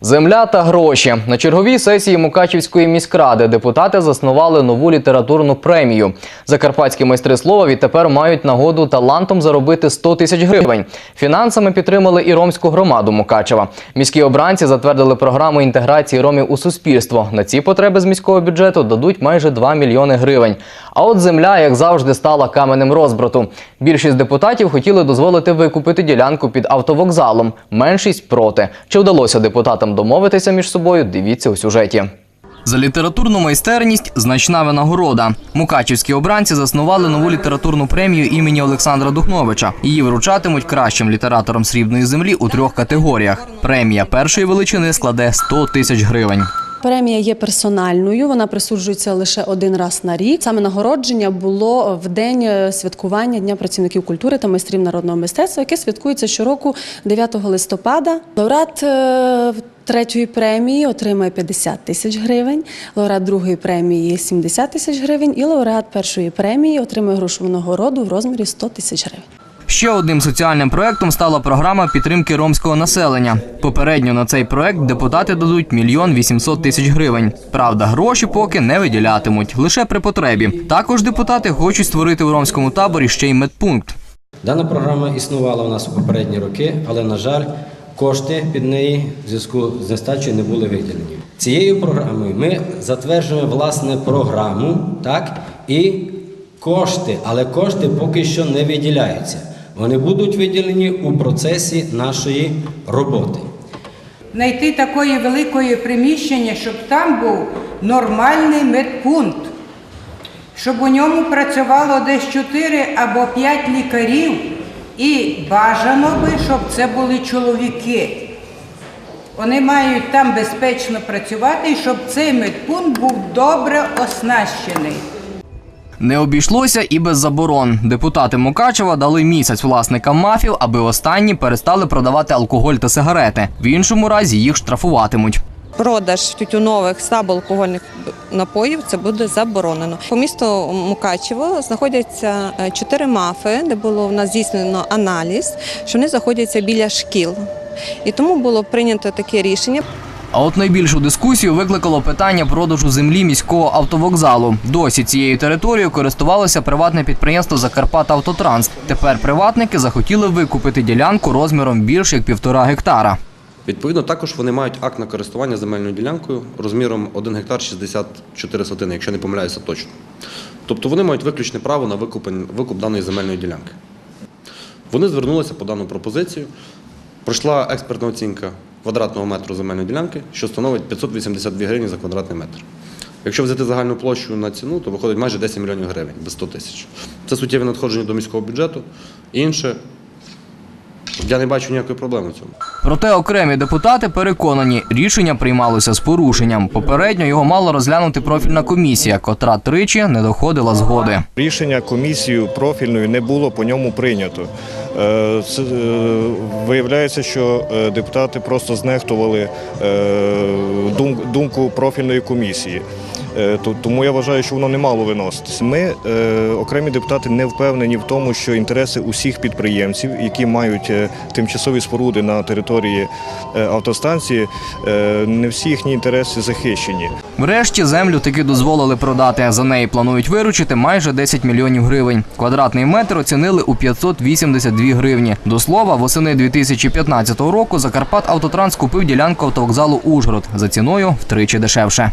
Земля та гроші на черговій сесії Мукачівської міськради депутати заснували нову літературну премію. Закарпатські майстри слова відтепер мають нагоду талантом заробити 100 тисяч гривень. Фінансами підтримали і ромську громаду Мукачева. Міські обранці затвердили програму інтеграції ромів у суспільство. На ці потреби з міського бюджету дадуть майже 2 мільйони гривень. А от земля, як завжди, стала каменем розбрату. Більшість депутатів хотіли дозволити викупити ділянку під автовокзалом. Меншість проти. Чи вдалося депутатам домовитися між собою? Дивіться у сюжеті. За літературну майстерність значна винагорода. Мукачівські обранці заснували нову літературну премію імені Олександра Духновича. Її вручатимуть кращим літераторам срібної землі у трьох категоріях. Премія першої величини складе 100 тисяч гривень. Премія є персональною, вона присуджується лише один раз на рік. Саме нагородження було в день е, святкування Дня працівників культури та майстрів народного мистецтва, яке святкується щороку 9 листопада. Лауреат е, третьої премії отримає 50 тисяч гривень, лауреат другої премії 70 тисяч гривень, і лауреат першої премії отримує грошову нагороду в розмірі 100 тисяч гривень. Ще одним соціальним проектом стала програма підтримки ромського населення. Попередньо на цей проект депутати дадуть мільйон вісімсот тисяч гривень. Правда, гроші поки не виділятимуть, лише при потребі. Також депутати хочуть створити у ромському таборі ще й медпункт. Дана програма існувала у нас у попередні роки, але, на жаль, кошти під неї в зв'язку з нестачею не були виділені. Цією програмою ми затверджуємо власне програму, так, і кошти, але кошти поки що не виділяються. Вони будуть виділені у процесі нашої роботи. знайти такої великої приміщення, щоб там був нормальний медпункт, щоб у ньому працювало десь 4 або 5 лікарів, і бажано би, щоб це були чоловіки. Вони мають там безпечно працювати, і щоб цей медпункт був добре оснащений. Не обійшлося і без заборон. Депутати Мукачева дали місяць власникам мафів, аби останні перестали продавати алкоголь та сигарети. В іншому разі їх штрафуватимуть. Продаж тютюнових слабоалкогольних напоїв це буде заборонено. По місту Мукачево знаходяться е, чотири мафи, де було в нас здійснено аналіз, що вони знаходяться біля шкіл. І тому було прийнято таке рішення. А от найбільшу дискусію викликало питання продажу землі міського автовокзалу. Досі цією територією користувалося приватне підприємство Закарпат Автотранс. Тепер приватники захотіли викупити ділянку розміром більше як півтора гектара. Відповідно, також вони мають акт на користування земельною ділянкою розміром 1 гектар 64 сотини, якщо не помиляюся точно. Тобто вони мають виключне право на викуп даної земельної ділянки. Вони звернулися по дану пропозицію. Пройшла експертна оцінка квадратного метру земельної ділянки, що становить 582 гривні за квадратний метр. Якщо взяти загальну площу на ціну, то виходить майже 10 мільйонів гривень без 100 тисяч. Це суттєве надходження до міського бюджету. Інше, я не бачу ніякої проблеми в цьому. Проте окремі депутати переконані, рішення приймалося з порушенням. Попередньо його мала розглянути профільна комісія, котра тричі не доходила згоди. Рішення комісією профільною не було по ньому прийнято. Е, е, Виявляється, що е, депутати просто знехтували дум- думку профільної комісії. Е, то- Тому я вважаю, що воно не мало виноситись. Ми, е, окремі депутати, не впевнені в тому, що інтереси усіх підприємців, які мають е, тимчасові споруди на території автостанції, не всі їхні інтереси захищені. Врешті землю таки дозволили продати. За неї планують виручити майже 10 мільйонів гривень. Квадратний метр оцінили у 582 гривні. До слова, восени 2015 року Закарпат Автотранс купив ділянку автовокзалу Ужгород за ціною втричі дешевше.